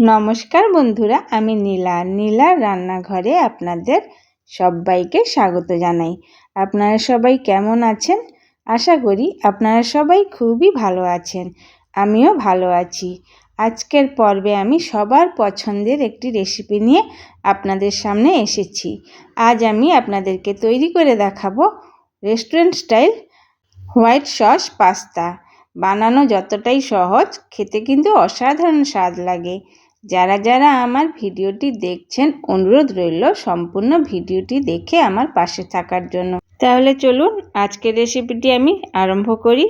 নমস্কার বন্ধুরা, আমি নীলা। নীলার রান্নাঘরে আপনাদের সবাইকে স্বাগত জানাই। আপনারা সবাই কেমন আছেন? আশা করি আপনারা সবাই খুবই ভালো আছেন। আমিও ভালো আছি। আজকের পর্বে আমি সবার পছন্দের একটি রেসিপি নিয়ে আপনাদের সামনে এসেছি। আজ আমি আপনাদেরকে তৈরি করে দেখাবো restaurant style white sauce pasta. বানানো যতটাই সহজ, খেতে কিন্তু অসাধারণ স্বাদ লাগে। যারা যারা আমার ভিডিওটি দেখছেন, অনুরোধ রইল সম্পূর্ণ ভিডিওটি দেখে আমার পাশে থাকার জন্য। তাহলে চলুন আজকের রেসিপিটি আমি আরম্ভ করি।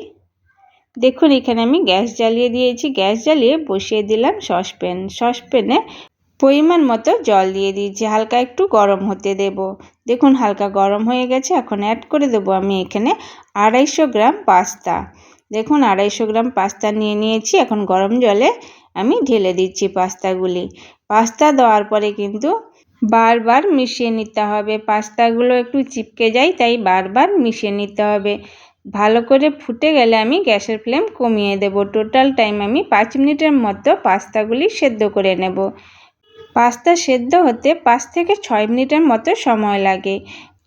দেখুন, এখানে আমি গ্যাস জ্বালিয়ে দিয়েছি। গ্যাস জ্বালিয়ে বসিয়ে দিলাম সসপ্যান। সসপ্যানে পরিমাণ মতো জল দিয়ে দিয়েছি। হালকা একটু গরম হতে দেব। দেখুন, হালকা গরম হয়ে গেছে। এখন অ্যাড করে দেব আমি এখানে আড়াইশো গ্রাম পাস্তা। দেখুন, আড়াইশো গ্রাম পাস্তা নিয়ে নিয়েছি। এখন গরম জলে আমি ঢেলে দিচ্ছি পাস্তাগুলি। পাস্তা দেওয়ার পরে কিন্তু বারবার মিশিয়ে নিতে হবে। পাস্তাগুলো একটু চিপকে যায়, তাই বারবার মিশিয়ে নিতে হবে। ভালো করে ফুটে গেলে আমি গ্যাসের ফ্লেম কমিয়ে দেব। টোটাল টাইম আমি পাঁচ মিনিটের মতো পাস্তাগুলি সেদ্ধ করে নেব। পাস্তা সেদ্ধ হতে পাঁচ থেকে ছয় মিনিটের মতো সময় লাগে।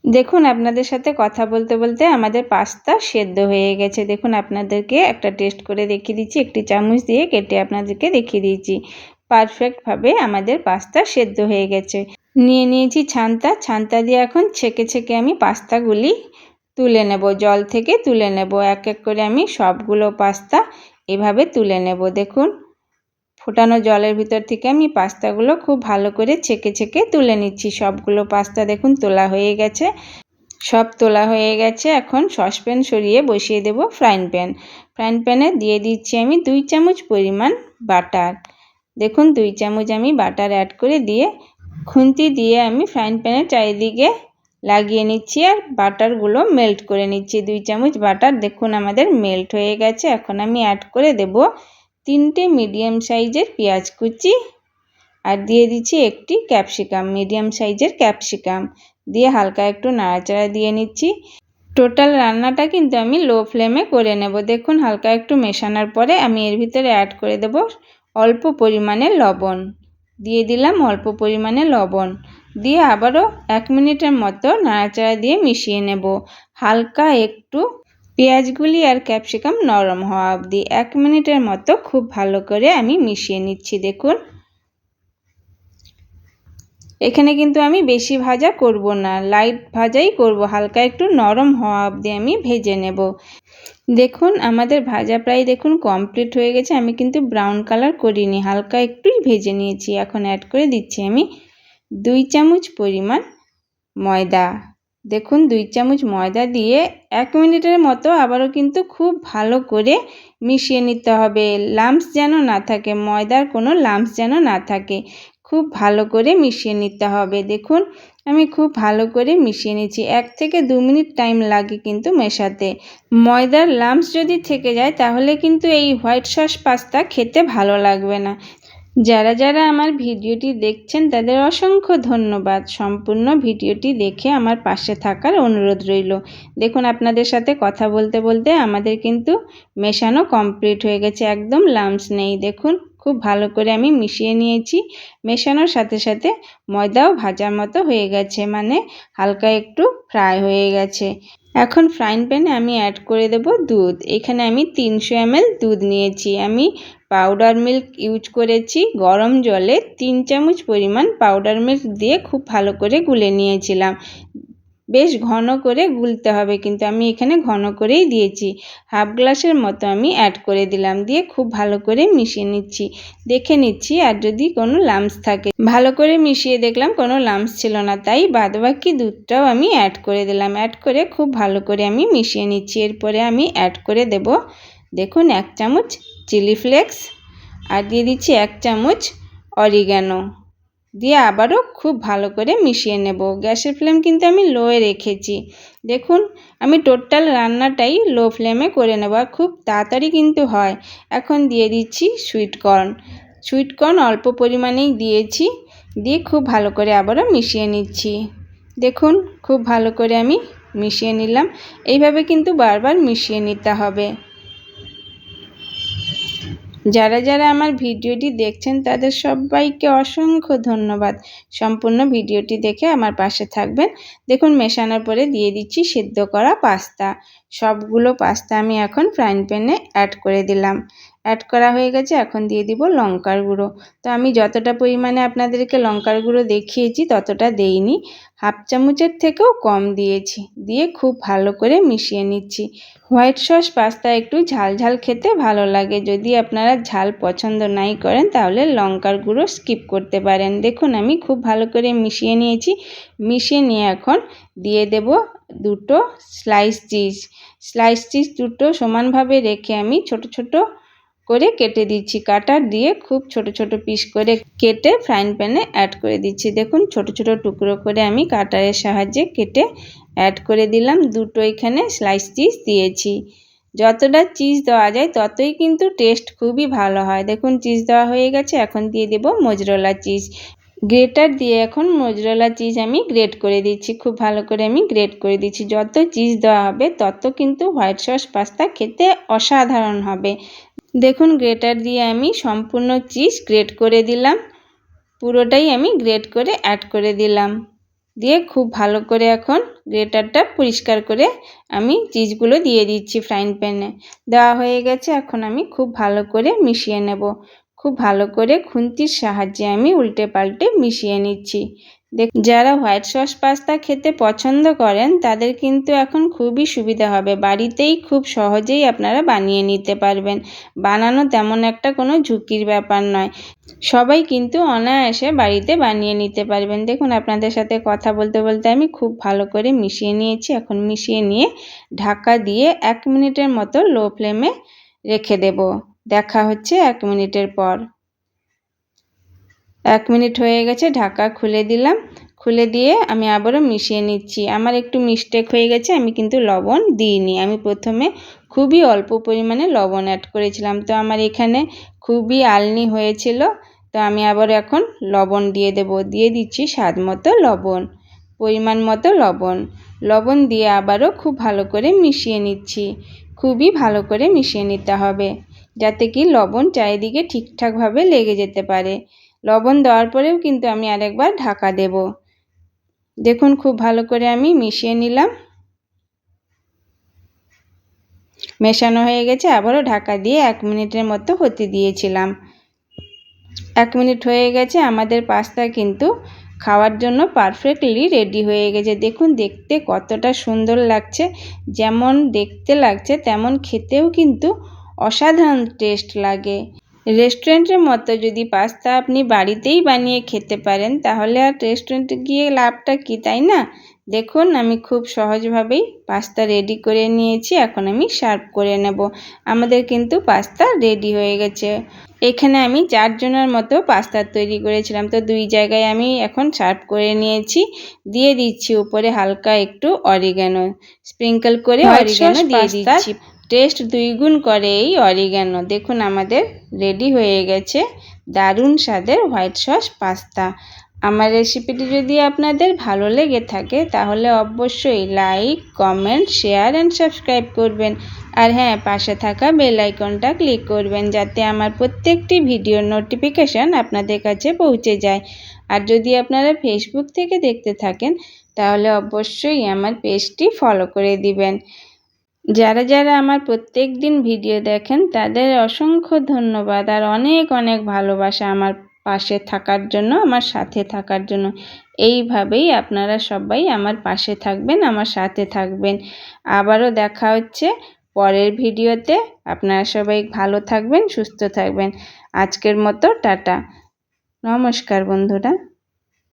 দেখুন, আপনাদের সাথে কথা বলতে বলতে আমাদের পাস্তা সেদ্ধ হয়ে গেছে। দেখুন, আপনাদেরকে একটা টেস্ট করে দেখিয়ে দিচ্ছি। একটি চামচ দিয়ে কেটে আপনাদেরকে দেখিয়ে দিয়েছি পারফেক্টভাবে আমাদের পাস্তা সেদ্ধ হয়ে গেছে। নিয়ে নিয়েছি ছান্তা। ছান্তা দিয়ে এখন ছেঁকে ছেঁকে আমি পাস্তাগুলি তুলে নেব। জল থেকে তুলে নেব। এক এক করে আমি সবগুলো পাস্তা এভাবে তুলে নেব। দেখুন ফোটানো জলের ভিতর থেকে আমি পাস্তাগুলো খুব ভালো করে ছেঁকে ছেঁকে তুলে নিচ্ছি। সবগুলো পাস্তা দেখুন তোলা হয়ে গেছে। সব তোলা হয়ে গেছে। এখন সসপ্যান সরিয়ে বসিয়ে দেব ফ্রাইং প্যান। ফ্রাইং প্যানে দিয়ে দিচ্ছি আমি দুই চামচ পরিমাণ বাটার। দেখুন দুই চামচ আমি বাটার অ্যাড করে দিয়ে খুন্তি দিয়ে আমি ফ্রাইং প্যানের চারিদিকে লাগিয়ে নিচ্ছি আর বাটারগুলো মেল্ট করে নিচ্ছি। দুই চামচ বাটার দেখুন আমাদের মেল্ট হয়ে গেছে। এখন আমি অ্যাড করে দেব তিনটে মিডিয়াম সাইজের পেঁয়াজ কুচি আর দিয়ে দিচ্ছি একটি ক্যাপসিকাম মিডিয়াম সাইজের ক্যাপসিকাম দিয়ে হালকা একটু নাড়াচাড়া দিয়ে নিচ্ছি। টোটাল রান্নাটা কিন্তু আমি লো ফ্লেমে করে নেব। দেখুন, হালকা একটু মেশানোর পরে আমি এর ভিতরে অ্যাড করে দেব অল্প পরিমাণে লবণ। দিয়ে দিলাম অল্প পরিমাণে লবণ। দিয়ে আবারও এক মিনিটের মতো নাড়াচাড়া দিয়ে মিশিয়ে নেব। হালকা একটু পেঁয়াজগুলি আর ক্যাপসিকাম নরম হওয়া অবধি এক মিনিটের মতো খুব ভালো করে আমি মিশিয়ে নিচ্ছি, দেখুন। এখানে কিন্তু আমি বেশি ভাজা করব না, লাইট ভাজাই করব, হালকা একটু নরম হওয়া অবধি আমি ভেজে নেব। দেখুন, আমাদের ভাজা প্রায় দেখুন কমপ্লিট হয়ে গেছে, আমি কিন্তু ব্রাউন কালার করিনি, হালকা একটুই ভেজে নিয়েছি, এখন অ্যাড করে দিচ্ছি আমি দুই চামচ পরিমাণ ময়দা। দেখুন, দুই চামচ ময়দা দিয়ে এক মিনিটের মতো আবারও কিন্তু খুব ভালো করে মিশিয়ে নিতে হবে। লাম্পস যেন না থাকে, ময়দার কোনো লাম্পস যেন না থাকে, খুব ভালো করে মিশিয়ে নিতে হবে। দেখুন, আমি খুব ভালো করে মিশিয়ে নিচ্ছি এক থেকে দু মিনিট টাইম লাগে কিন্তু মেশাতে। ময়দার লাম্পস যদি থেকে যায়, তাহলে কিন্তু এই হোয়াইট সস পাস্তা খেতে ভালো লাগবে না। যারা যারা আমার ভিডিওটি দেখছেন, তাদের অসংখ্য ধন্যবাদ। সম্পূর্ণ ভিডিওটি দেখে আমার পাশে থাকার অনুরোধ রইল। দেখুন, আপনাদের সাথে কথা বলতে বলতে আমাদের কিন্তু মেশানো কমপ্লিট হয়ে গেছে, একদম লামস নেই। দেখুন, খুব ভালো করে আমি মিশিয়ে নিয়েছি। মেশানোর সাথে সাথে ময়দাও ভাজার মতো হয়ে গেছে মানে হালকা একটু ফ্রাই হয়ে গেছে। এখন ফ্রাইং প্যানে আমি অ্যাড করে দেব দুধ। এখানে আমি তিনশো এমএল দুধ নিয়েছি। আমি পাউডার মিল্ক ইউজ করেছি। গরম জলে তিন চামচ পরিমাণ পাউডার মিল্ক দিয়ে খুব ভালো করে গুলে নিয়েছিলাম। বেশ ঘন করে গুলতে হবে। কিন্তু আমি এখানে ঘন করেই দিয়েছি। হাফ গ্লাসের মতো আমি অ্যাড করে দিলাম। দিয়ে খুব ভালো করে মিশিয়ে নিচ্ছি। দেখে নিচ্ছি আর যদি কোনো লামস থাকে। ভালো করে মিশিয়ে দেখলাম কোনো লামস ছিল না। তাই বাদবাকি দুধটাও আমি অ্যাড করে দিলাম। অ্যাড করে খুব ভালো করে আমি মিশিয়ে নিচ্ছি। এরপরে আমি অ্যাড করে দেব। দেখুন, এক চামচ চিলি ফ্লেক্স আর দিয়ে দিচ্ছি এক চামচ অরিগ্যানো দিয়ে আবারও খুব ভালো করে মিশিয়ে নেব। গ্যাসের ফ্লেম কিন্তু আমি লোয়ে রেখেছি। দেখুন, আমি টোটাল রান্নাটাই লো ফ্লেমে করে নেব খুব তাড়াতাড়ি কিন্তু হয়। এখন দিয়ে দিচ্ছি সুইটকর্ন সুইটকর্ন অল্প পরিমাণেই দিয়েছি, দিয়ে খুব ভালো করে আবারও মিশিয়ে নিচ্ছি। দেখুন, খুব ভালো করে আমি মিশিয়ে নিলাম। এইভাবে কিন্তু বারবার মিশিয়ে নিতে হবে। যারা যারা আমার ভিডিওটি দেখছেন, তাদের সবাইকে অসংখ্য ধন্যবাদ। সম্পূর্ণ ভিডিওটি দেখে আমার পাশে থাকবেন। দেখুন, মেশানোর পরে দিয়ে দিচ্ছি সেদ্ধ করা পাস্তা। সবগুলো পাস্তা আমি এখন ফ্রাইং প্যানে অ্যাড করে দিলাম। অ্যাড করা হয়ে গেছে, এখন দিয়ে দিব লঙ্কার গুঁড়ো। তো আমি যতটা পরিমাণে আপনাদেরকে লঙ্কার গুঁড়ো দেখিয়েছি, ততটা দেইনি। হাফ চামচের থেকেও কম দিয়েছি, দিয়ে খুব ভালো করে মিশিয়ে নিচ্ছি। হোয়াইট সস পাস্তা একটু ঝাল ঝাল খেতে ভালো লাগে, যদি আপনারা ঝাল পছন্দ নাই করেন, তাহলে লঙ্কার গুঁড়ো স্কিপ করতে পারেন। দেখুন, আমি খুব ভালো করে মিশিয়ে নিয়েছি। মিশিয়ে নিয়ে এখন দিয়ে দেব দুটো স্লাইস চিজ। স্লাইস চিজ দুটো সমানভাবে রেখে আমি ছোট ছোট করে কেটে দিচ্ছি। কাটার দিয়ে খুব ছোট ছোট পিস করে কেটে ফ্রাইং প্যানে অ্যাড করে দিচ্ছি। দেখুন, ছোট ছোট টুকরো করে আমি কাটারের সাহায্যে কেটে অ্যাড করে দিলাম। দুটো এখানে স্লাইস চিজ দিয়েছি। যতটা চিজ দেওয়া যায়, ততই কিন্তু টেস্ট খুবই ভালো হয়। দেখুন চিজ দেওয়া হয়ে গেছে। এখন দিয়ে দেব মোজরোলা চিজ গ্রেটার দিয়ে এখন মোজরোলা চিজ আমি গ্রেট করে দিচ্ছি। খুব ভালো করে আমি গ্রেট করে দিচ্ছি। যত চিজ দেওয়া হবে, তত কিন্তু হোয়াইট সস পাস্তা খেতে অসাধারণ হবে। দেখুন, গ্রেটার দিয়ে আমি সম্পূর্ণ চিজ গ্রেট করে দিলাম। পুরোটাই আমি গ্রেট করে অ্যাড করে দিলাম। দিয়ে খুব ভালো করে এখন গ্রেটারটা পরিষ্কার করে আমি চিজগুলো দিয়ে দিচ্ছি ফ্রাইং প্যানে। দেওয়া হয়ে গেছে, এখন আমি খুব ভালো করে মিশিয়ে নেব। খুব ভালো করে খুন্তির সাহায্যে আমি উল্টে পাল্টে মিশিয়ে নিচ্ছি। যারা হোয়াইট সস পাস্তা খেতে পছন্দ করেন, তাদের কিন্তু এখন খুবই সুবিধা হবে। বাড়িতেই খুব সহজেই আপনারা বানিয়ে নিতে পারবেন। বানানো তেমন একটা কোনো ঝুঁকির ব্যাপার নয়। সবাই কিন্তু অনায়াসে বাড়িতে বানিয়ে নিতে পারবেন। দেখুন, আপনাদের সাথে কথা বলতে বলতে আমি খুব ভালো করে মিশিয়ে নিয়েছি। এখন মিশিয়ে নিয়ে ঢাকা দিয়ে এক মিনিটের মতো লো ফ্লেমে রেখে দেব। দেখা হচ্ছে এক মিনিটের পর। এক মিনিট হয়ে গেছে, ঢাকা খুলে দিলাম। খুলে দিয়ে আমি আবারও মিশিয়ে নিচ্ছি। আমার একটু মিস্টেক হয়ে গেছে, আমি কিন্তু লবণ দিইনি। আমি প্রথমে খুবই অল্প পরিমাণে লবণ অ্যাড করেছিলাম। তো আমার এখানে খুবই আলনি হয়েছিল, তো আমি আবার এখন লবণ দিয়ে দেব। দিয়ে দিচ্ছি স্বাদ মতো লবণ, পরিমাণ মতো লবণ। লবণ দিয়ে আবারও খুব ভালো করে মিশিয়ে নিচ্ছি। খুবই ভালো করে মিশিয়ে নিতে হবে, যাতে কি লবণ চারিদিকে ঠিকঠাকভাবে লেগে যেতে পারে। লবণ দেওয়ার পরেও কিন্তু আমি আরেকবার ঢাকা দেব। দেখুন, খুব ভালো করে আমি মিশিয়ে নিলাম। মেশানো হয়ে গেছে, আবারও ঢাকা দিয়ে এক মিনিটের মতো হতে দিয়েছিলাম। এক মিনিট হয়ে গেছে, আমাদের পাস্তা কিন্তু খাওয়ার জন্য পারফেক্টলি রেডি হয়ে গেছে। দেখুন, দেখতে কতটা সুন্দর লাগছে, যেমন দেখতে লাগছে, তেমন খেতেও কিন্তু অসাধারণ টেস্ট লাগে। রেস্টুরেন্টের মতো যদি পাস্তা আপনি বাড়িতেই বানিয়ে খেতে পারেন তাহলে আর রেস্টুরেন্টে গিয়ে লাভটা কী তাই না? দেখুন আমি খুব সহজভাবেই পাস্তা রেডি করে নিয়েছি এখন আমি সার্ভ করে নেব। আমাদের কিন্তু পাস্তা রেডি হয়ে গেছে। এখানে আমি চারজনের মতো পাস্তা তৈরি করেছিলাম তো দুই জায়গায় আমি এখন সার্ভ করে নিয়েছি। দিয়ে দিচ্ছি উপরে হালকা একটু অরিগ্যানো স্প্রিঙ্কল করে অরিগ্যানো দিয়ে দিচ্ছি। টেস্ট দুইগুণ করে এই অরিগ্যানো দেখুন, আমাদের রেডি হয়ে গেছে দারুণ স্বাদের হোয়াইট সস পাস্তা। আমার রেসিপিটি যদি আপনাদের ভালো লেগে থাকে, তাহলে অবশ্যই like, comment, share and subscribe করবেন। আর হ্যাঁ পাশে থাকা বেল আইকনটা ক্লিক করবেন যাতে আমার প্রত্যেকটি ভিডিওর নোটিফিকেশান আপনাদের কাছে পৌঁছে যায়। আর যদি আপনারা ফেসবুক থেকে দেখতে থাকেন, তাহলে অবশ্যই আমার পেজটি ফলো করে দিবেন। যারা যারা আমার প্রত্যেক দিন ভিডিও দেখেন, তাদের অসংখ্য ধন্যবাদ আর অনেক অনেক ভালোবাসা আমার পাশে থাকার জন্য, আমার সাথে থাকার জন্য। এইভাবেই আপনারা সবাই আমার পাশে থাকবেন, আমার সাথে থাকবেন। আবারও দেখা হচ্ছে পরের ভিডিওতে। আপনারা সবাই ভালো থাকবেন, সুস্থ থাকবেন। আজকের মতো টাটা। নমস্কার বন্ধুরা।